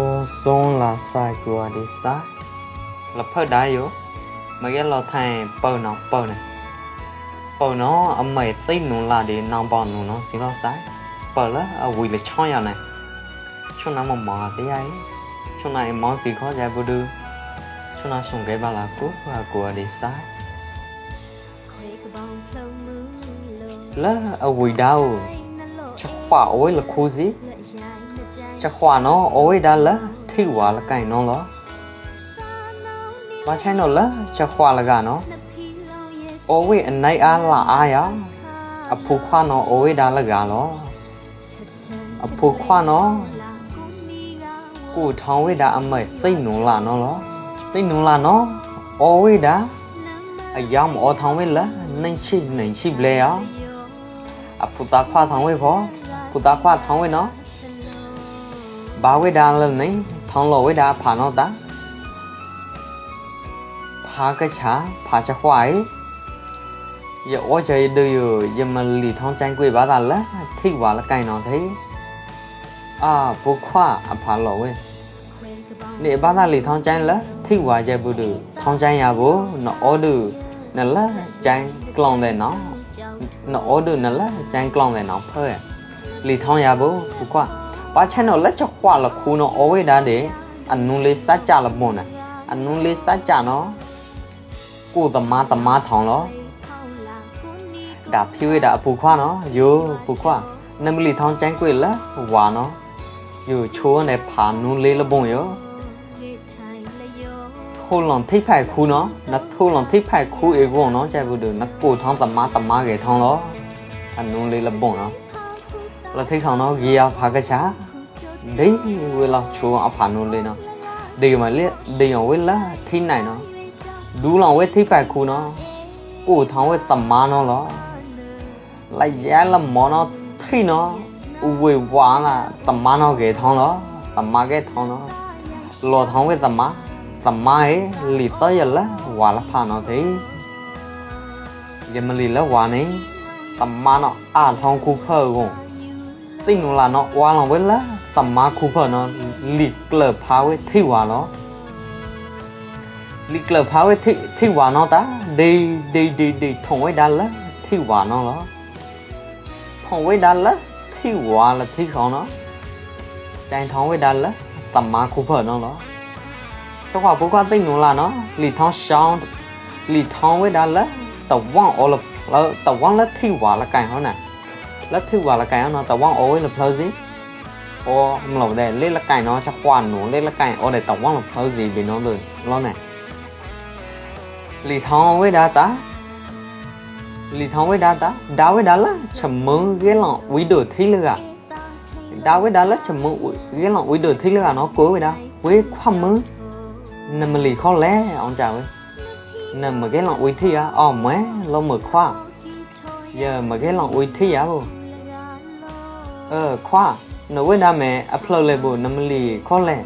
ပေါ်ဆုံးလာဆိုင်ကွာဒီဆိုင်လဖတ်တိုင်းယောမကဲလောက်ထိုင်ပုံအောင်ပုံနေပုံတော့အမေသိနုံလာဒီနောင်ပေါနုံနော်ဒီလောက်ဆိုင်ပေါ်လာအဝီလချောင်းရနေချုံနာမမာတရားရင်ချုံနာမောင်စီခေါ်ကြဘူးသူချုံနာဆုံခဲ့ပါလားကိုဟာကွာဒီဆိုင်လာအဝီဒါဝချက်ပါအဝဲလခိုးစီจะขวานอ โอ้ยดันละที่ว่าละไก่น้องเหรอมาใช่นอละ จะขวาละกันเนาะโอ้ยอันไหนอาละอายาอภูขวานอ โอ้ยดันละกันเหรออภูขวานอ กูท้องเวดาอเมยติหนูลานอเหรอติหนูลานอ โอ้ยดาအယောင်မောထောင်ဝဲလာနိုင်ရှိနိုင်ရှိပလဲရအဖူတာခွာထောင်ဝဲဖို့ကုတာခွာထောင်ဝဲနော်ဘာဝေဒါလနိထောင်းလောဝေဒါဖာနောတာဖာကချာဖာချခွိုင်ယောကြေဒူယမလီထောင်းကျန်ကွေဘာသာလဲထိဝါလကိုင်တော်သေးအာဘုခွာအဖာလောဝေနေဘာသာလီထောင်းကျန်လဲထိဝါရဲ့ဘူးလူထောင်းကျန်ရဘူးနော်အော်ဒူနလဲကျန်ကလောင်တဲ့နော်နော်အော်ဒူနလဲကျန်ကလောင်တဲ့နော်ဖဲလီထောင်းရဘူးဘုခွာပါချန်တော့လက်ချက်ခွာလခုနော်အဝေးတန်းတဲ့အနုလေးစัจကြလမွန်နာအနုလေးစัจကြနော်ကိုသမားသမားထောင်လောဒါဖြွေးတာအပူခွာနော်ယိုပူခွာနမလီထောင်ကျန်းကွေလာဝါနော်ယိုချိုးနဲ့ဖာနုလေးလဘုံယောထိုးလွန်ထိပ်ဖိုက်ခူးနော်နထိုးလွန်ထိပ်ဖိုက်ခူးအေဘုံနော်ကျဲဘူးတို့နကိုထောင်းသမားသမားကေထောင်းလောအနုလေးလဘုံနော်လထိတ်ထောင်နော်ဂီယာဖာကချာဒိဝေလာချိုအဖာနုလေနော်ဒေမလေဒေယဝေလာထိနိုင်နော်ဒူလောင်ဝဲထိပိုက်ခုနော်ကိုထောင်ဝဲတမန်းနော်လောလိုက်ရလမောနော်ထိနော်ဝေဝါလာတမန်းနော်ကေထောင်းလောတမကေထောင်းနော်လောထောင်ဝဲတမန်းตมายลิตยละวาละพานอเทยมลิละวานี่ตมาเนาะอ่านทองคูเคอร์กงติ่งลาเนาะวาลองเว้นละตมาคูเพอร์เนาะลิกเลอพาวเวที่วาเนาะลิกเลอพาวเวที่ที่วาเนาะตาดีดีดีดีทงไว้ดันละที่วาเนาะเหรอทงไว้ดันละที่ว่าละที่เขาเนาะใจทงไว้ดันละตมาคูเพอร์เนาะเหรอเจ้าของผู้กว้างติ่งหนูล่ะเนาะลิท้องชองลิท้องไว้ดันละตะว่างโอลแล้วตะว่างละที่ว่าละไก่เขาน่ะละที่ว่าละไก่เขาเนาะตะว่างโอลยละเพลิน ô ông lẩu đè lấy là cài nó chắc quan nó lấy là cài ô để tổng quăng lọc hơi gì vì nó rồi lo này lì thong với đa ta, lì thong với đa ta, đa với đa là chầm mơ ghế lọ quý đổi thích lực à đa với đa là chầm mơ ghế lọ quý đổi thích lực à nó cố với đa, quý khoa mơ nằm mà lì khó lẽ ông chào ơi nằm mà cái lọ quý thi à, ồ mé lo mở khoa giờ mà cái lọ quý thi à, bồ ờ khoa နဝိဒါမဲအဖလုတ်လဲဖို့နမလီခေါ်လဲ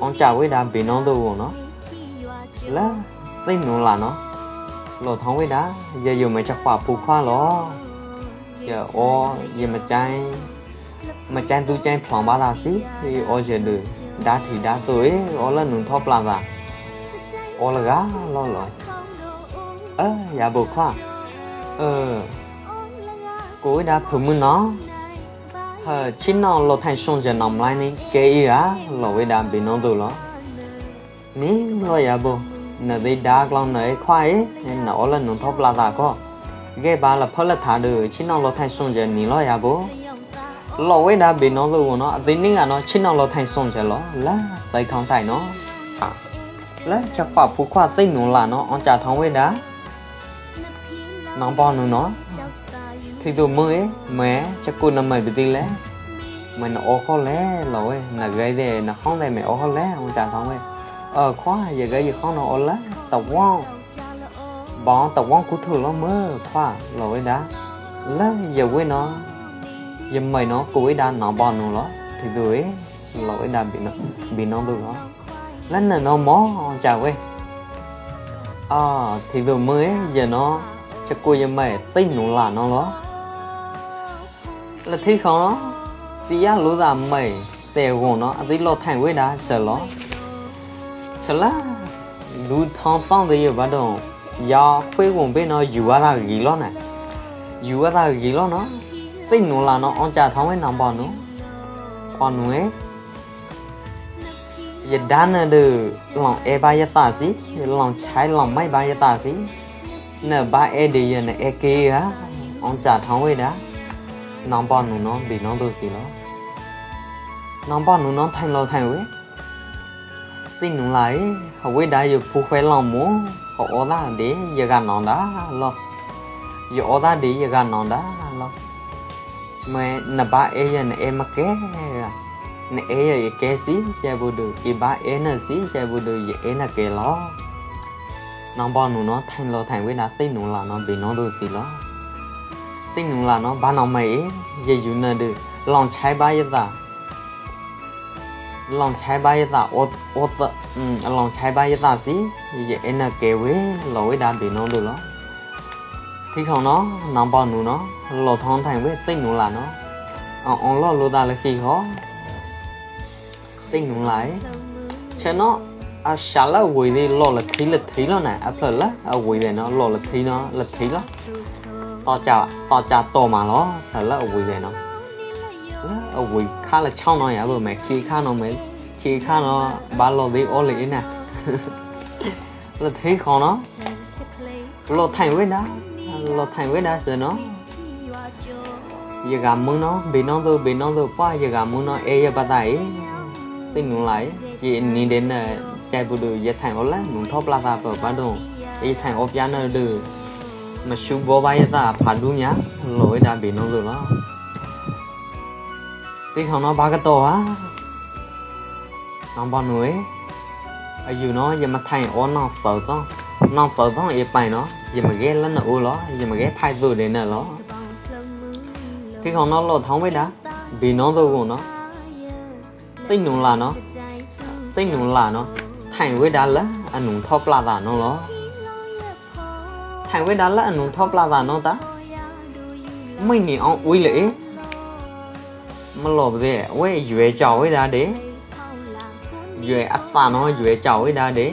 အောင်ကြဝိဒါဘေနောင်းတော့ဘောနော်လာသိမလို့လားနော်လောထောင်းဝိဒါရေယုံမချက်ခွာဖူခွာလောရအောရေမချိုင်းမချိုင်းသူချိုင်းဖြောင်းပါလားစီဒီအောရေလူဒါထီဒါဆိုရေအောလနုံထောပလာပါအောလကလောလောအဲရဘခွာเออกูได้ผมมึงเนาะ呃，今朝老太兄弟弄来呢，给伊啊，老伟大别弄走了。你老也不，那被打光那一块，那我了弄脱不拉大个，给把了破了他的，今朝老太兄弟你老也不，老伟大别弄走我呢，对你啊呢，今朝老太兄弟了，来来看待呢，啊，来这话不夸最牛了呢，俺家堂伟大，能帮侬呢。thì tôi mới mẹ cho cô năm mày bị tin lẽ mày nó ô khó lẽ lỗi là gây đề nó khó lẽ mày ô khó lẽ ông trả thông ấy ờ khó giờ gây gì khó nó ô lẽ tập quang bọn tập quang của thường nó mới khoa lỗi đã lẽ giờ với nó giờ mày nó cô ấy đã nó bỏ nó lỡ thì tôi lỗi đã bị nó bị nó được đó lẽ là nó mó chả quên à ờ, thì vừa mới giờ nó cho cô giờ mày tin nó là nó đó လက်ထိတ်ခေါနော်တီရလို့သာမိန်တဲဝန်နော်အသိလောထိုင်ဝေးတာဆက်လောချလာလူထောင်းတောင်းတဲ့ဘတ်တော့ရာဖွေးဝင်ပေးနော်ယူရတာဂီလောနဲ့ယူရတာဂီလောနော်သိနွန်လာနော်အောင်ကြထောင်းဝဲနောင်ပါနော်ပါနွေยดานเดอลองเอบายตาสิลองใช้ลองไม่บายตาสิเนบาเอเดียนเอเกะอองจ่าท้องเวดาနောင်ပနုနောဘေနောတို့စီလောနောင်ပနုနောထိုင်လောထိုင်ဝဲသိနုလိုက်ဟဝိဒါယဖူခွဲလောင်မဟောဩဒါဒေယကနောင်ဒါလောယောဒါဒေယကနောင်ဒါလောမဲနဘာအေယနအေမကဲနေအေယကဲစီရှေဘူဒူဒီဘာအေနစီရှေဘူဒူယေအေနကဲလောနောင်ပနုနောထိုင်လောထိုင်ဝဲနာသိနုလာနောဘေနောတို့စီလောသိငုံလာနော်ဘာနောက်မဲရေယူနေတယ်လောင်ချိုင်ပါရတာလောင်ချိုင်ပါရတာအော်အော်อืมလောင်ချိုင်ပါရတာစီရေအနကဲဝဲလော်ဝဲတာဘင်းနော်လို့လောထိခေါနော်နောင်ပေါနူနော်လော်ထောင်းထိုင်ဝဲသိငုံလာနော်အောင်အောင်လော်လိုတာလက်ခိဟောသိငုံလိုက်ချေနော်အရှာလာဝေးလေးလော်လက်ထိလက်ထိလောနဲ့အဖလက်အဝေးတယ်နော်လော်လက်ထိနော်လက်ထိလောတော့ကြတော့ကြတော့မှာလောလက်အဝေးပဲเนาะလက်အဝေးခါလက်ချောင်းတော့ရလို့မယ်ခေခါတော့မယ်ခေခါတော့ဘာလို့လေးအော်လေးနဲ့လက်သေးခေါ်เนาะလောထိုင်ဝဲနာလောထိုင်ဝဲနာဆိုเนาะရကမုန်းတော့ဘေနောတော့ဘေနောတော့ပွားရကမုန်းတော့အေးရပတိုင်သိနုံလိုက်ကြည်နေတဲ့နဲ့ကြိုက်ဘူးလို့ရထိုင်အော်လဲငုံထောပလာတာပေါ်ဘာတော့အေးထိုင်အော်ပြားနေလို့ mashubobayata phadunya loida binozo la ti khona ba ka to ha nong ba noe a yu no ye ma thai o no phau to no phau to ye pai no ye ma ge la na o lo ye ma ge thai zo de na lo ti khona lo thong wei da binozo ko no ti nong la no ti nong la no thai wei da la anung thop la da no lo ถ่ายไว้ด้านละอันนูทอปลาวานอตาไม่หนีอ๋ออุ้ยเลยมันหลบเด้เว้ยอยู่ไอ้เจ้าไว้ด้าเด้อยู่ไอ้อัตตาเนาะอยู่ไอ้เจ้าไว้ด้าเด้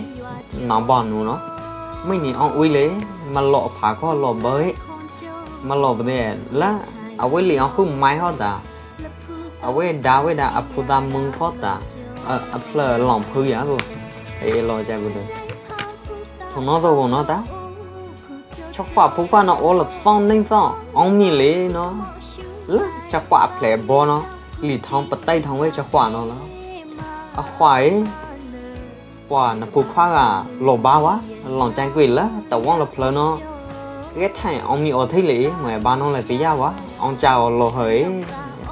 น้องบอลนูเนาะไม่หนีอ๋ออุ้ยเลยมันหลบผาก็หลบเบ้ยมันหลบเด้ละเอาไว้เหลียวขึ้นไม้ฮอตาเอาไว้ดาไว้ดาอัพพุตามึงฮอตาเอออัพเลอหลอมพื้นอย่างกูเออรอใจกูเลย从那走过那的。ချက်ခွာဖုတ်ကွာနော်အော်လဖောင်းနေဖောင်းအောင်မြင်လေနော်လာချက်ခွာဖလေဘောနော်လီထောင်းပတိုက်ထောင်းဝဲချက်ခွာနော်လားအခွာရေကွာနဖုတ်ခွာကလော်ဘာဝါလောင်ကျန်းကွေလာတဝောင်းလဖလနော်ကဲထိုင်အောင်မြင်အော်ထိတ်လေငွေဘာနော်လဲပြရဝါအောင်ကြော်လော်ဟဲ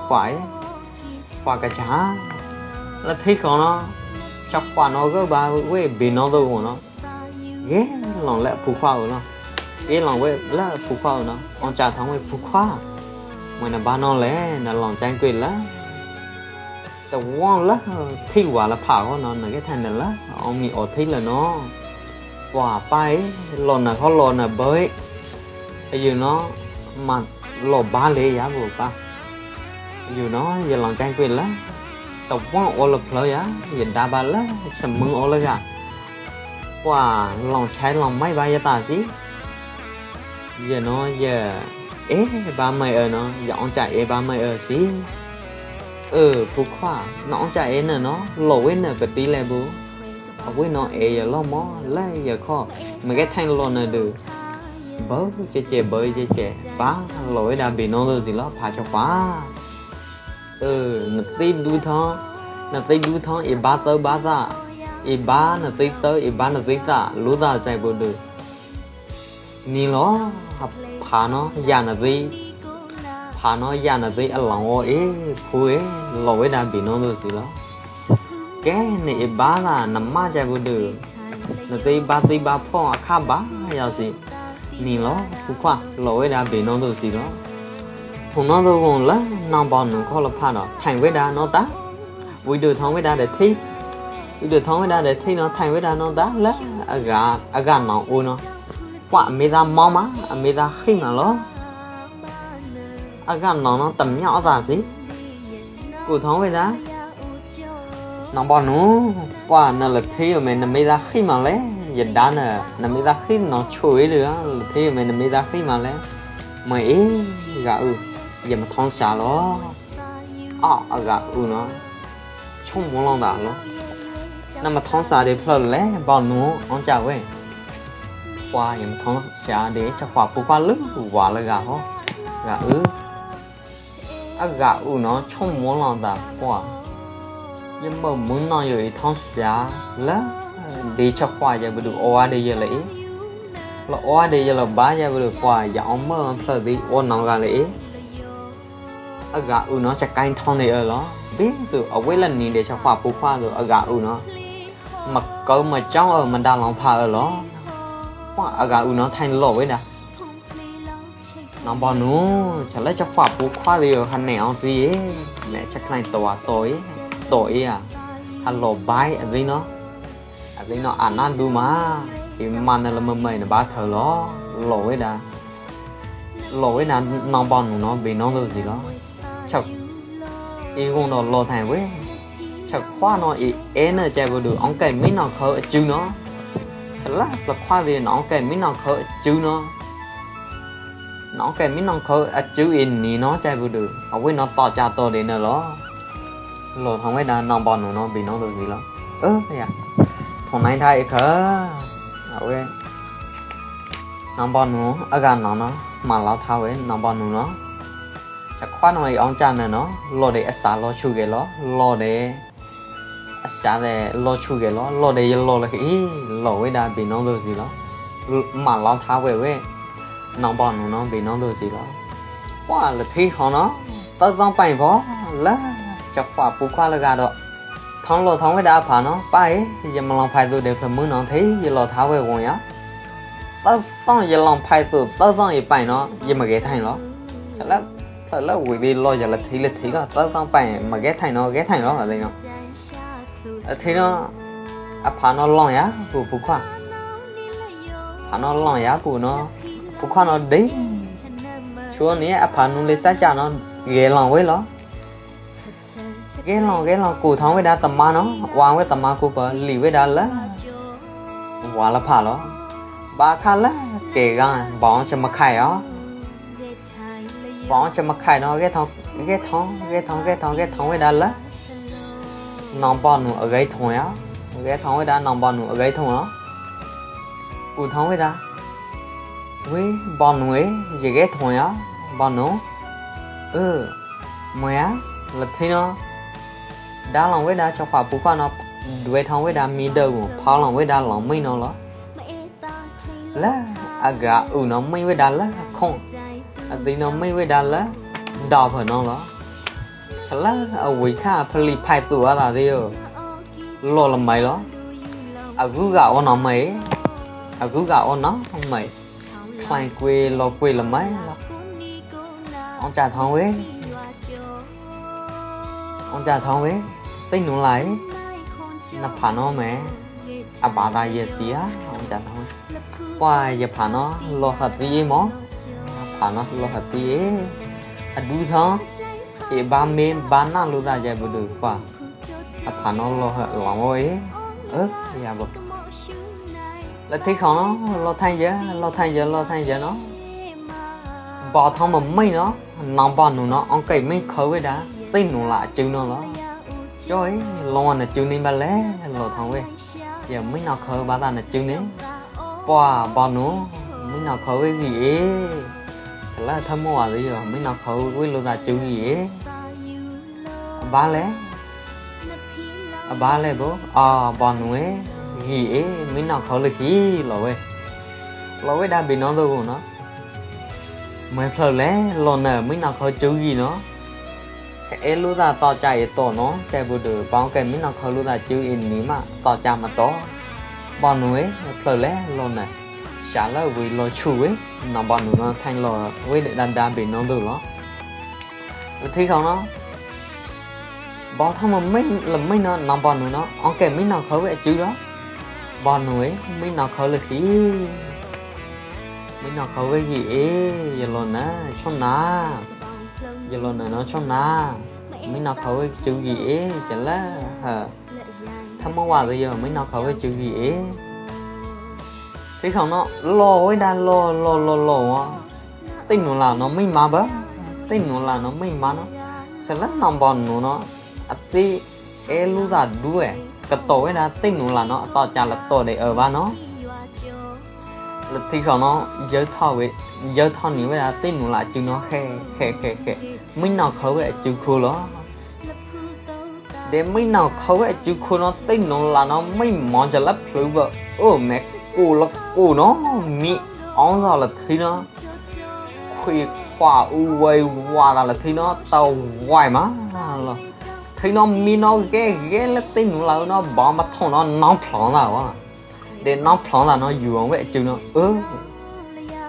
ခွာရေခွာကချာလက်ထိတ်ခေါနော်ချက်ခွာနော်ကဘာဝဲဘေနော်တော့ကောနော် ghé lòng lẽ phù khoa của nó เอลองเว้ยล้วผู้ข้าวเนาะองจ่าทั้งเว้ยผู้ข้าวเมื่อบ้านนอนแลยน่ะลองแจ้งกุยละแต่ว่าละที่ว่าละผ่าก็นอนนึกแทนน่ะละเอามีออทิลละเนาะว่าไปหล่นน่ะเขาหล่นน่ะเบ้ยอยู่เนาะมันหลบบ้านเลยยาบุปะอยู่เนาะอย่าลองแจ้งกุยละแต่ว่าโอลเพลยาเห็นดาบาละสมมึงโอลละกันว่าลองใช้ลองไม่ไปยาตาสิ giờ nó giờ ế ba mày ở nó dọn chạy ế ba mày ở xí ừ phụ khoa nó chạy ế nè nó lộ ế nè vật tí lè bố ở quên nó ế giờ lo mó lè giờ khó mà cái thanh lo nè được bớ chê chê bơi chê chê phá lỗi đã bị nó rồi gì đó phá cho phá ừ nó tí đu thó nó tí đu thó ế ba tớ ba ra ế ba nó tí tớ ế ba nó tí ra lúa ra chạy bố được 你咯。ဖာနောယနဘေဖာနောယနဘေအလောင်းအေးဖိုးေလောဝေဒံဘီနောလို့စီလောကဲနေဘာလာနမကြဘူးတူနသိဘာသိဘာဖောင်းအခဘာရောက်စီနီလောခုခွလောဝေဒံဘီနောလို့စီလောထုံနောတော့ကုန်လားနောင်ပေါင်းနခေါ်လဖာတော့ထိုင်ဝေဒာနောတာဝိတုထောင်းဝေဒာတဲ့ထိဝိတုထောင်းဝေဒာတဲ့ထိနော်ထိုင်ဝေဒာနောတာလားအကအကနောင်အိုးနော်ကွာအမေသားမောင်းမအမေသားဟိတ်မလောအကနောင်တော့တမြောက်အသာစီကိုထောင်းဝေသားနောင်ပါနူပွာနလဖေးရမေနမေသားဟိတ်မလဲယဒါနနမေသားဟိတ်နောင်ချိုဝေးလေလဖေးရမေနမေသားဟိတ်မလဲမေအေးကဦးရမထောင်းရှာလောအော်အကဦးနော်ချုံမလုံးတာနော်那么通啥的不嘞？把侬往家喂。ควาอย่างท้องเสียเดชควาปูควาลึกปูควาเลยกะฮะกะเอออะกะอูเนาะช่องม้วนลองตาควายังบ่มุนนอนอยู่ไอ้ท้องเสียละเดชควาจะไปดูอวาเดยเลยละอวาเดยละบ้าจะไปดูควาอย่าเอาเมื่อมันเพลิดไปอ้วนน้องกันเลยอะกะอูเนาะจะกันท้องเลยเออเหรอဘေးဆိုအဝဲလက်နေတဲ့ချက်ခွာပူခွာဆိုအကဥနော်မကောမကြောင်းအမတားလောင်ဖာလောฝาอากาอุนอไทยหล่อเว้ยนะน้องบอลนู้ฉันเลยจะฝาปุ๊กคว้าเรือคันแนวสิแม่ชักในตัวโตยโตยอ่ะฮัลโหลบายอะไรเนาะอะไรเนาะอ่านนั่นดูมาอีมันอะไรเมื่อไหร่นะบ้าเธอหรอหล่อเว้ยนะหล่อเว้ยนะน้องบอลหนูเนาะบีน้องตัวสิหรอฉักอีกคนเราหล่อแทนเว้ยฉักคว้าเนาะอีเอ็นเจอกูดูอ๋องไก่ไม่นอนเขาจูเนาะละละควาเรียน้องแกมิน้องเขาจูเนาะน้องแกมิน้องเขาจูอินนี่เนาะใจบูดูเอาไว้น้องต่อจ่าตัวเดนเนาะโหลดของไว้ดานน้องบอลหนูเนาะบีน้องดูดีแล้วเออไม่อยากทองไหนไทยเขาเอาไว้น้องบอลหนูอาการน้องเนาะมาแล้วท้าไว้น้องบอลหนูเนาะจะคว้าหน่อยอองจันเนาะโหลดเดอสาโหลชูเกลอโหลดเดကြားတဲ့လော့ချုကေလောလော့တဲ့ရလော့လေအေးလော့ဝဲတာဘီနောင်းတို့စီလောမလောင်းထားဝဲဝဲနောင်ပေါနုံနောင်းဘီနောင်းတို့စီလောဝါလသေးခေါနော်တောက်ဆောင်ပိုင်ဘောလာချက်ဖာပူခွာလကတော့ထောင်းလော့ထောင်းဝဲတာဖာနော်ပါရေရမလောင်ဖိုက်တို့တဲ့ဖမွန်းနောင်းသေးရလော့ထားဝဲဝင်ရတောက်ဆောင်ရလောင်ဖိုက်တို့တောက်ဆောင်ရပိုင်နော်ရမကဲထိုင်လောချက်လက်ဖလက်ဝေးလေးလော့ရလက်သေးလက်သေးကတောက်ဆောင်ပိုင်မကဲထိုင်နော်ကဲထိုင်နော်အဲ့ဒါနော်အထေတော့အဖာနော်လောင်ရဘူဘူခွာဖာနော်လောင်ရဘူနော်ဘူခွာနော်ဒိချိုးနေအဖာနုလေးစကြနော်ရေလောင်ဝဲလောကဲလောင်ကဲလောင်ကိုထောင်းဝဲတာတမနော်ဝါဝဲတမကိုပါလီဝဲတာလားဝါလဖာလောဘာခါလားကဲကန်ဘောင်းချမခိုင်ရောဘောင်းချမခိုင်နော်ကဲထောင်းကဲထောင်းကဲထောင်းကဲထောင်းကဲထောင်းဝဲတာလား nampa nu agai thoya agai thong da nampa nu agai thoya ku thong da we ban we ye ge thoya ban no e moya la thina da long we da cho pa pu pa no dwe thong we da mi de ko pha long we da long mai no lo la aga u no mai we da la khong a dei no mai we da la da pha no lo ฉลาเอาไว้ค่าผลิตภัยตัวอะไรเดียวรอลำไมล่ออากูกะอ่อนไหมอากูกะอ่อนนะทำไมใครกุยรอกุยลำไมองจ่าทองเว้ยองจ่าทองเว้ยติ้งหนูไหลนับผ่านน้อหมอาบาดาเยเสียองจ่าทองป้ายอย่าผ่านน้อรอหัดปีม้อผ่านน้อรอหัดปีอดูท้อง e ba me ba na lu da je bu du kwa a pha no lo ha lo ngo e ơ ya bu là thấy khó lo thay giờ lo thay giờ lo thay giờ nó bỏ thong mà mấy nó nòng bỏ nụ nó ông cây mấy khơi với đã tin nụ lại chữ nó đó cho ấy lo là chữ nên ba lẽ lo thong với giờ mấy nào khơi ba ta là chữ nên bỏ bỏ nụ mấy nào khơi với gì ấy ဆလာထမောဝါသေးရောမင်းတော့ခေါ်ဝိလိုစာကျုံကြီးရေအဘာလဲအဘာလဲဘောအာဘောနွေကြီးအေမင်းတော့ခေါ်လို့ခီလော်ဝဲလော်ဝဲဒါဘီနောတော့ကောနော်မဲဖလောက်လဲလော်နဲ့မင်းတော့ခေါ်ကျုံကြီးနော်ကဲလူသာတော့ကြရတော့နော်ကဲဘုဒ္ဓဘောင်းကဲမင်းတော့ခေါ်လူသာကျုံအင်းနီမတော့ကြမတော့ဘောနွေဖလောက်လဲလော်နဲ့ chả là vì lo chú ấy nó bọn nó thành lo với để đàn đàn bị nó được đó thấy không nó bọn thằng mà mấy là mấy nó nó bọn nó ok mấy nó khởi với chữ đó bọn nó ấy mấy nó khởi là khí mấy nó khởi với gì ấy giờ lo nè trong nà giờ lo nè nó trong nà mấy nó khởi với chữ gì ấy chả là hả thằng mà qua bây giờ mấy nó khởi với chữ gì ấy cái không nó lo ấy đang lo lo lo lo à tin nó là nó mới mà bớt tin nó là nó mới mà nó sẽ lắm nằm bòn nó nó à ti e lu là đuôi cái tổ ấy là tin nó là nó tỏ trả là tổ để ở ba nó là thì khẩu nó giới thao với giới thao nếu là tin nó là chứ nó khè khè khè khè mình nào khâu vậy chứ khu đó để mấy nào khâu ấy chứ khu nó tin nó là nó mấy mòn cho lấp lưỡi vợ ô mẹ ကိုလကိုနော်မိအောင်စားလက်ထိနော်ခွေခွာဦးဝဲဝါလာလက်ထိနော်တောင်းဝိုင်မာလားထိနော်မိနော်ကဲကဲလက်သိနူလာနော်ဘာမထုံနော်နောင်ဖလောင်းလာဝါဒီနောင်ဖလောင်းလာနော်ယူအောင်ပဲအကျုံနော်အင်း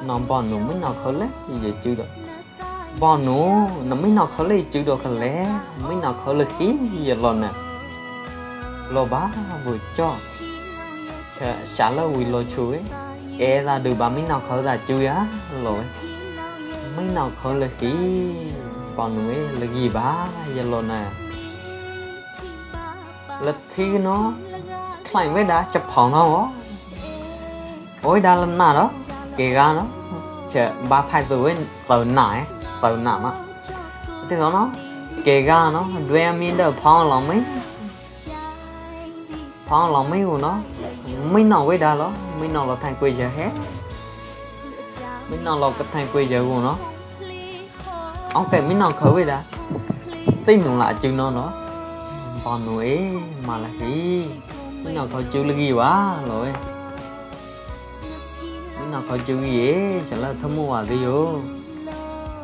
နောင်ပါနုံမနော်ခလဲရေကျုတော့ဘာနုံနမိနော်ခလဲကျုတော့ခလဲမိနော်ခလဲခီရလောနဲ့လောဘာဘူကြော xả là quỳ lo chuối e là được bà mấy nào khởi là chui á lỗi mấy nào khởi là kỹ còn nữa là gì bà giờ lô nè là thi nó lại mới đã chập phòng nó ó ôi đã làm nào đó kì ra nó chờ ba phải từ tuổi tờ nải tờ nằm mà, thế đó nó kì ra nó đuôi em đi đâu phòng lòng mấy phòng lòng mấy của nó mấy nào với đà lo mấy nào là thằng quê giờ hết mấy nào là cái thằng quê giờ của nó ok mấy nào khởi với đà tim mình lại chưa nó nữa bọn núi mà là cái mấy nào khởi chưa là gì quá rồi mấy nào khởi chưa gì ấy sẽ là thơm mua à đi vô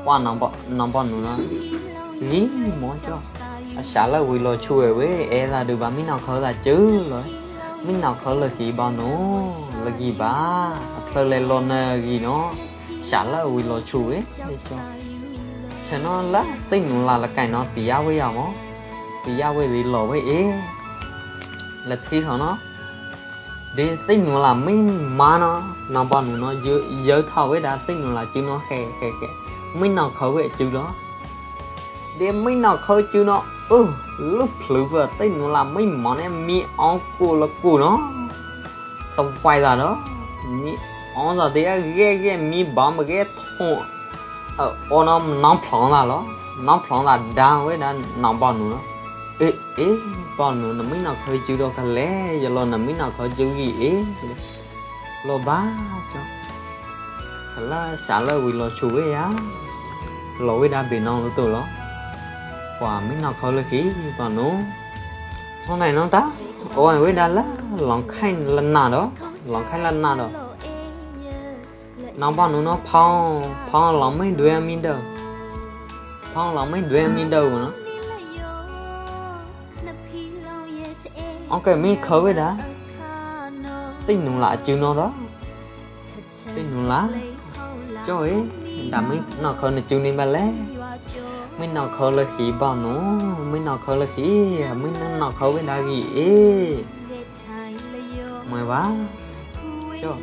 qua nòng bọn nòng bọn núi nó ý món cho à, là quỳ lò chui với e là được bà mấy nào khởi là chứ rồi မင်းနောက်ခေါ်လကီဘာနော်လကီဘာအဖလဲလောနာကြီးနော်ရှာလာဝီလောချူဝေဒီချောချန်နော်လာတိတ်နူလာလကန်နော်ပြရဝေးရမောပြရဝေးဝီလောဝေးအေးလက်ထီဟောနော်ဒီတိတ်နူလာမင်းမာနော်နောက်ပါနူနော်ရေရေထောက်ဝေးဒါတိတ်နူလာကျင်းနော်ဟဲဟဲဟဲမင်းနောက်ခေါ်ဝေးကျူတော့ဒီမိနောက်ခေါ်ကျူနော်အိုးလုဖလူဖတိတ်နလာမိမောင်နဲ့မီအောင်ကိုလကိုနော်တော့ပိုက်တာနော်မီအောင်သာတဲ့ရဲရဲမီဘာမရဲထုံအော်နော်နောင်ဖောင်းလာလောနောင်ဖောင်းလာဒန်ဝဲနာနောင်ပေါနူနော်เอ๊ะเอ๊ะป้อนหนูนไม่นักเคยจูดอกกันแล้วอย่าลอนไม่นักเคยจูอีเอ๊ะโลบ้าจ้ะสาระสาระวิโลชูเวียโลเวดาเบนองรู้ตัวหรอကွာမင်းနောက်ခေါ်လို့ကြီးပါနော်ဟောနိုင်နော်တာအိုးဝေးဒါလာလောင်ခိုင်လနာတော့လောင်ခိုင်လနာတော့နောင်ပါနုံတော့ဖောင်းဖောင်းလောင်မင်းတွေမင်းတော့ဖောင်းလောင်မင်းတွေမင်းတော့နော်โอเคမင်းခေါ်ဝေးဒါတိတ်နုံလာအကျဉ်းတော့တိတ်နုံလာကြော်ရင်ဒါမင်းနောက်ခေါ်နေကျူနေမလဲไม่นอกเขาเลยขีบ้านูไม่นอกเขาเลยขีไม่นั่นนอกเขาเวลากี่เอ๊ไม่วะจ้ะ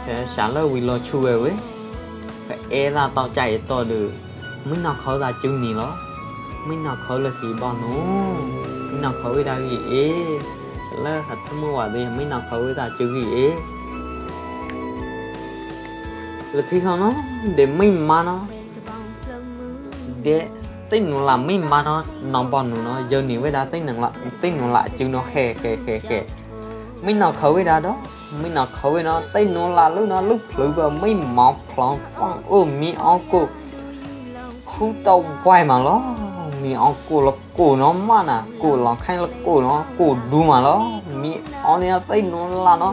เชฉันเลยวิลอชูเว้ยเอราต่อใจต่อเดือไม่นอกเขาจะจึงนี่หรอไม่นอกเขาเลยขีบ้านูไม่นอกเขาเวลากี่เอ๊ฉันเลยหัดทั้งเมื่อวานเลยไม่นอกเขาเวลาจึงกี่เอ๊แล้ที่เขาเนาะเดี๋ยวไม่มาเนาะเบติหนูละไม่มาเนาะน้องบอลหนูเนาะเยอะหนีเวลาติหนูละติหนูละจึงเนาะแค่แค่แค่แค่ไม่นอกเขาเวลาเนาะไม่นอกเขาเวลาติหนูละลูกเนาะลูกเผลอก็ไม่มองพลองฟังเออมีออกูคู่เตาไหวมาล้อมีออกูละกูเนาะมาน่ะกูลองแข่งละกูเนาะกูดูมาล้อมีออเนี่ยติหนูละเนาะ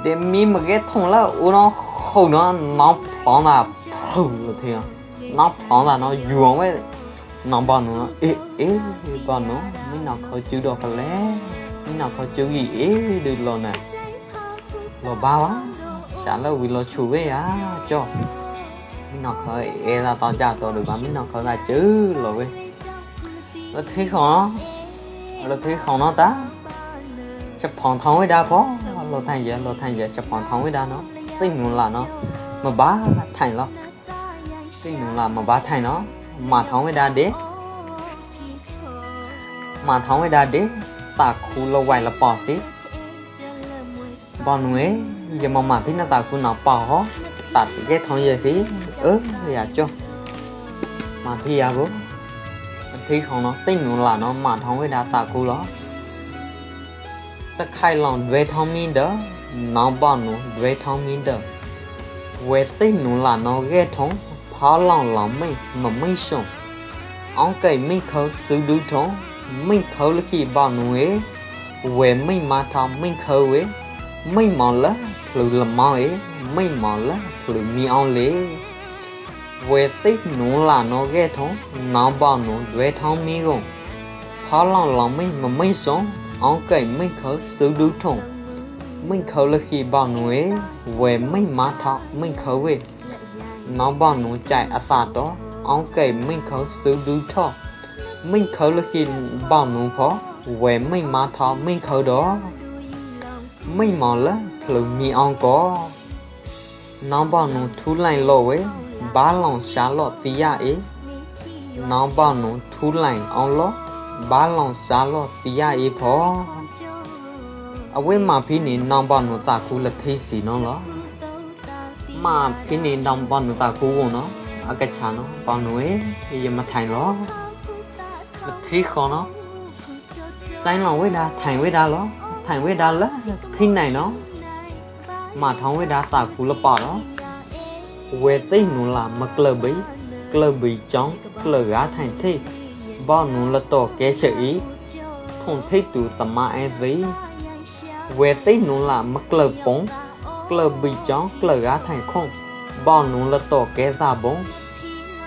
เดมีมเกทงละอูเนาะเขาเนาะน้องพลองน่ะเผลอเทีย nó phóng là nó vuông với nó bỏ nó ý ý bỏ nó mấy nó khó chịu đồ phải lẽ mấy nó khó chịu gì ý đi lo nè lo bao á chả là vì lo chú về á cho mấy nó khó e là tao chào tao được mà mấy nó khó là chứ lo về nó thấy khó nó nó thấy khó nó ta chấp phòng thông với đa phó lo thành vậy lo thành vậy chấp phòng thông với đa nó tin là nó mà bá thành lắm စိတ်ငလာမဘာထိုင်နော်မာထောင်းဝဲတာတဲ့မာထောင်းဝဲတာတဲ့တာခုလဝိုင်လပေါ့စီဘောင်ဝဲရမမဖိနတာခုနော်ပေါ့ဟောတာတကယ်ထောင်းရဲ့စီเอออย่าจ้อมาพี่อ่ะบ่အသေးခေါင်တော့စိတ်နုံလာနော်မထောင်းဝဲတာတာကူလောစခိုင်လောင်ဒွဲထောင်းမင်းတော့နောင်ပါနုဒွဲထောင်းမင်းတော့ဝဲစိတ်နုံလာနော်ကဲထုံးဖာလောင်လောင်မိတ်မမိတ်ရှုံအောင်ကဲမိတ်ခေါစုဒူထုံမိတ်ခေါလခိဘာနွေဝဲမိတ်မာထာမိတ်ခေါဝဲမိတ်မောင်လာဖလူလမောင်ေမိတ်မောင်လာဖလူမီအောင်လေဝဲသိပ်နုံလာနောကဲထုံနောင်ပါနုံလွဲထောင်းမီကုန်ဖာလောင်လောင်မိတ်မမိတ်ရှုံအောင်ကဲမိတ်ခေါစုဒူထုံม่เขาเลยคีบอนุ้ยเว้ไม่มาทอไม่เขาเว้น้องบอนุ้ยใจอาสาตอองเกยไม่เขาซื้อดูท้อไม่เขาเลยคีบอนุ้ยพอเว้ไม่มาทอไม่เขาดอไม่หมาละพลอมีองก็อน้องบอนุ้ยทุลไลโลเว้บาลองชาลอตียาเอน้องบอนุ้ยทุลไลองโลบาลองชาลอตียาเอพอအဝဲမှာဖိနေနောင်ပနတာကူလဖိစီနော်လားမာဖိနေနောင်ပနတာကူဝနော်အကချာနော်ပနွေရမထိုင်လောလဖိခေါ်နော်ဆိုင်လောဝေဒါထိုင်ဝေဒါလောထိုင်ဝေဒါလားဖိနိုင်နော်မာထောင်းဝေဒါတာကူလပါနော်ဝေသိနူလာမကလဘီကလဘီကြောင်းကလရာထိုင်ထိဘောနူလတော့ကဲချေဤထုံထိတ်သူသမာအဲသိဝဲတိတ်နုံလာမကလပုံကလဘီချောင်းကလရာထိုင်ခုံဘောင်းနုံလတော့ကဲစားပုံ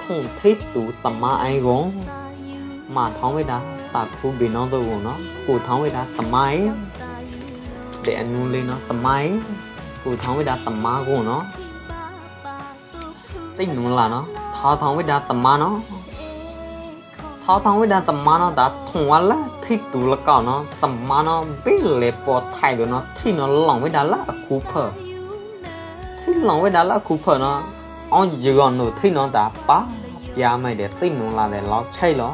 ထုံထိပ်တူတမအိုင်ကုန်မာထောင်းဝိတာတာခုဘီနောတော့ကုန်နော်ကိုထောင်းဝိတာတမိုင်းတဲ့အနုလေးနော်တမိုင်းကိုထောင်းဝိတာတမာကုန်နော်တိတ်နုံလာနော်သာထောင်းဝိတာတမနော်เขางวิดาสมานะดาถงวันละที่ตูละก่อนเนาะสมานะเบลเลปอไทยเยเนาะที่นอหลังวิดาละคูเพอร์ที่หลังวิดาละคูเพอร์เนาะอ๋อยืนหนูที่นอนดาป้ายาไม่เด็ดติ้งหนูลาเดี๋ยวเรใช่เหรอ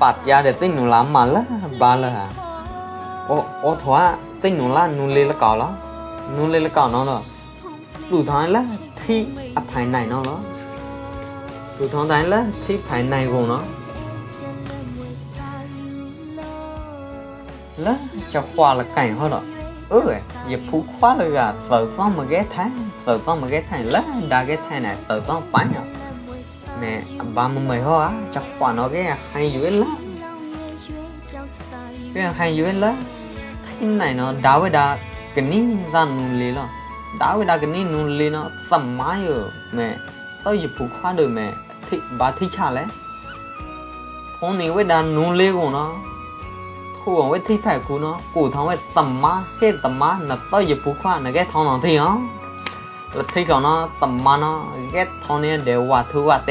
ปัดยาเด็ดติ้งหนูลามาละบาละโอ้โอ้ว่าติ่งหนูละนูเลละก่อนและนูเลละก่อนเนาะหนอหลูดท้ายละที่อภัยไหนเนาะ tôi thong đánh là thích phải này của nó là cho khoa là cảnh hơn rồi ơi ừ, giờ phú khoa là gà phở phong mà ghé thái phở phong mà ghé thái là đã ghé thái này phở phong phải nhở mẹ ba mươi mấy hoa cho khoa nó ghé hay dưới lá cái hay dưới lá cái này nó đá với đá cái ní ra nụ lì nó đá với đá cái ní nụ lì nó tầm mái rồi mẹ ตอยิบผูคว้าเดิมแที่บาทิชาเลพ้องนี่เวดานูเลกูเนาะถูกเวที่แฟกูเนาะกูท้องเวตมาเฮตมะนักตอยิบผูคว้านักแกท้องหนองทีเนาะอลกทีิกอเนาะตมาเนาะแกท้องเนี่ยเดี๋ยววัาทุวัดเต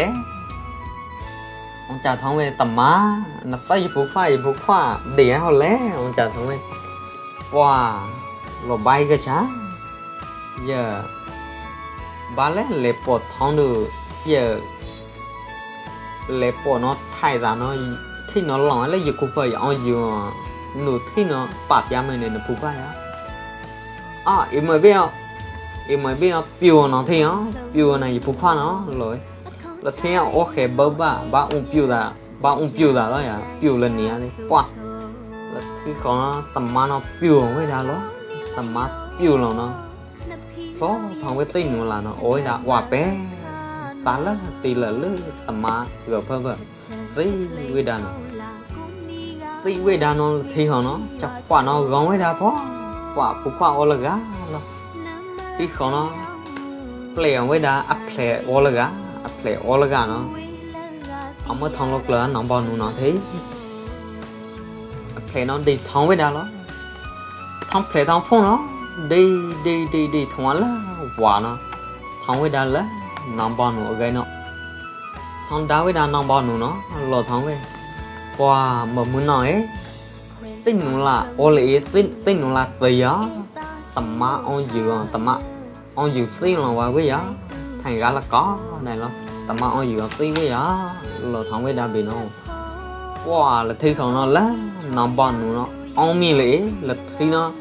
องจาท้องเวตมะนักตอยิบผูคว้าอยิบผูคว้าเดี๋ยวเาแลองจาท้องเวว้าหลบใบกะชะเยอะဘာလဲလေပေါ်ထောင်းတို့ရဲ့လေပေါ်နော်ထိုင်တာနော်ထိနော်လောင်းလေရကူပေါ်ရအောင်ယူနိုထိနော်ပပြမယ်နေနပူပါရအာအမဘေအမဘေပြိုနော်ထိအောင်ပြိုနေရပူဖာနော်လောလထင်းအိုခေဘဘဘာဦးပြိုတာဘာဦးပြိုတာတော့ရပြိုလနေရတယ်ပွားလထင်းကောတမန်တော့ပြိုဝဲတာလောတမန်ပြိုလောနော်ဘောဘောင်ဝဲတိတ်နူလာနော်အိုးရဝါပဲတာလတီလလသမာရဖဖသိဝေဒနာသိဝေဒနာခေဟောနော်ချက်ခွာနော်ခေါင်းဝဲတာဘောခွာခုခွာအော်လကနော်သိခေါနော်ပလေဝဲတာအပလေအော်လကအပလေအော်လကနော်အမထောင်းလောက်လာနံပါတ်နူနော်သိအပလေနော်ဒီထောင်းဝဲတာလောထောင်းပလေထောင်းဖုန်းနော်ဒေးဒေးဒေးဒေးထွာလာဝါနာထောင်းဝဲတာလာနံပါတ်နော်အကဲနော်ထောင်းတာဝဲတာနံပါတ်နော်နော်လော်ထောင်းဝဲကွာမမွန်းနော်ရဲ့သိနုလာအော်လေသိသိနုလာတရားတမအောင်ယူအောင်တမအောင်ယူသိလောဝဲဝဲရထိုင်ကားလကောနိုင်လောတမအောင်ယူအောင်သိဝဲရလော်ထောင်းဝဲတာပြီနော်ကွာလက်ထိတ်ဆောင်တော့လာနံပါတ်နော်အောင်မီလေလက်ထိတ်နော်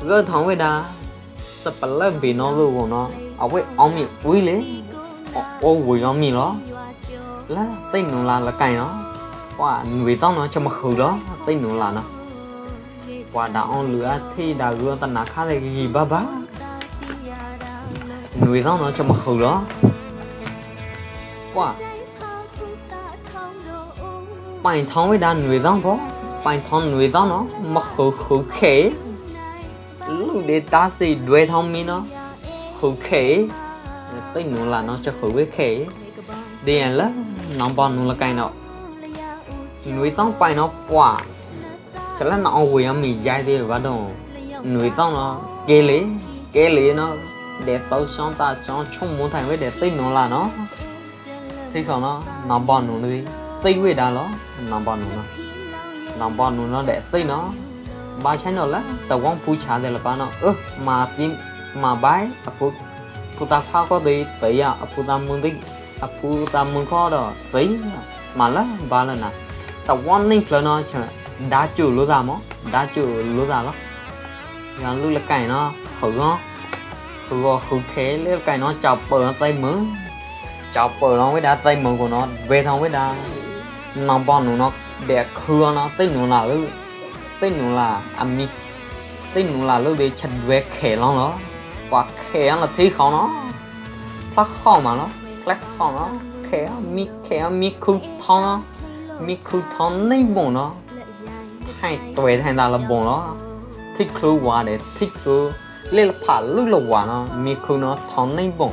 သူကထောင်ဝက်တာစပလက်ဘေနော်လို့ပေါ့နော်အဝက်အောင်မြင်ဝီးလေအော်ဝေရောမြင်လားလာတိတ်နုံလာလကင်နော်ဟွာငွေတောင်းတော့ချက်မခုတော့တိတ်နုံလာနော်ဟွာဒါအောင်လူအထေးဒါလူတနာခါလေကြီးဘာဘာငွေတောင်းတော့ချက်မခုတော့ဟွာပိုင်ထောင်းဝိဒါငွေတောင်းပေါ့ပိုင်ထောင်းငွေတောင်းနော်မခုခုခဲလေတားစိလွယ်ထောင်းမင်းနော်ဟုတ်ခဲတိတ်နူလာနော်ချက်ခုဝဲခဲဒီရန်လာနောင်ပါနူလကိုင်းတော့နွေတောင်းပိုင်တော့ပွာချက်လက်နော်ဝေရမီရိုက်သေးဘာတော့နွေတောင်းတော့ကဲလေကဲလေနော်တဲ့ပေါ့ဆောင်တာဆောင်ချုံမွန်ထိုင်ဝဲတဲ့တိတ်နူလာနော်သိဆောင်နော်နောင်ပါနူလေးသိဝဲတာလောနောင်ပါနူနော်နောင်ပါနူနော်တဲ့စိတ်နော်ဘာဆိုင်တော့လားတဝောင်းပူချာတယ်လပနော်အမာပင်မာဘိုင်အပူပူတာဖောက်တော့ဒီပေရအပူတာမွန်ဒီအပူတာမွန်ခေါ်တော့ရိမလာဘာလနာတဝောင်းနေဖလနော်ချင်ဒါကျူလို့သာမောဒါကျူလို့သာလားငါလူလကိုင်နော်ဟုတ်ကောဘောဟုတ်ခဲလေကိုင်နော်ကြောက်ပေါ်တိုင်းမကြောက်ပေါ်တော့ဝိဒါတိုင်းမကိုနော်ဘယ်ထောင်ဝိဒါနောင်ပေါနုနော်ဘယ်ခူနော်တိတ်နုနာလို့သိนูล่ะอามิသိนูล่ะလို့လေချက်တွဲခဲလောင်းတော့ကွာခဲရလားသိခေါင်းနော်ဖတ်ခေါင်းမနော်ကလက်ခေါင်းနော်ခဲမိခဲမိခုထောင်းမိခုထောင်းနေဘုံနော်ထိုင်တွဲထိုင်တာလဘုံနော်ထိခလို့ဝါတယ်ထိကိုလေဖာလူလဝါနော်မိခုနော်ထောင်းနေဘုံ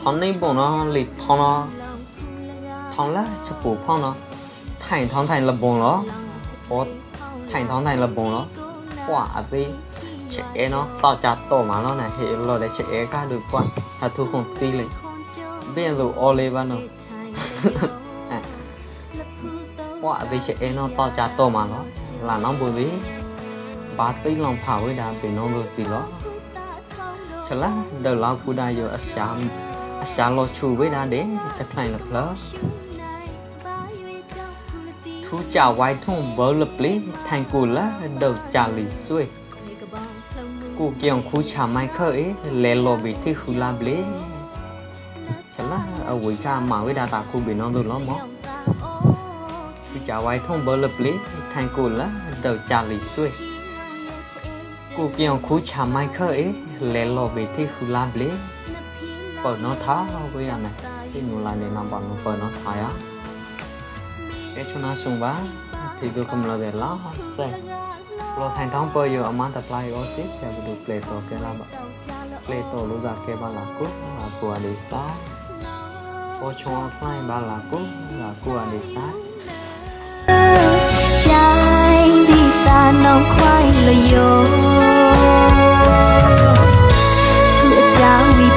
ထောင်းနေဘုံနော်လေထောင်းနော်ထောင်းလားချက်ပူဖောင်းနော်ထိုင်ထောင်းထိုင်လဘုံနော်ဟော thành thón này là bùng nó quả vì trẻ nó tạo chặt tổ mà nó này thì lo để trẻ cá được quan là thu không tí lên bây giờ oliva nó à. quả vì trẻ nó tạo chặt tổ mà nó là nó buồn bí ba tí lòng thảo với đàn thì nó vừa gì đó chả lắm đầu lao của đai giờ ác sáng ác sáng lo chu với đàn đến chắc này là plus ခုချဝိုင်ထုံဘောလပလီထိုင်ကူလာဒေါချာလီဆွေกูเกี่ยงคูชาไม่เคยเลโลบิที่คูลาเบลฉันละเอาวิชามาวิดาตาคูบินอนดูล้อมอกูจะไว้ท่องเบอร์ลเบลแทนกูละเดาจาลีซุยกูเกี่ยงคูชาไม่เคยเลโลบิที่คูลาเบลเปิดนอท้าเอาไว้อันไหนที่นูลาเนี่ยนำบอลเปิดนอท้ายอ่ะ cái số nó sung bá thì tôi không là về lá hết xe lo thành thông bơi giờ ở mang tập lại ô tiếp theo tôi play tổ cái là bạn play tổ lúc đó cái ba là cúc là của đi xa ô cho play ba là cúc là của đi xa trái đi ta nóng khoai là yo Hãy subscribe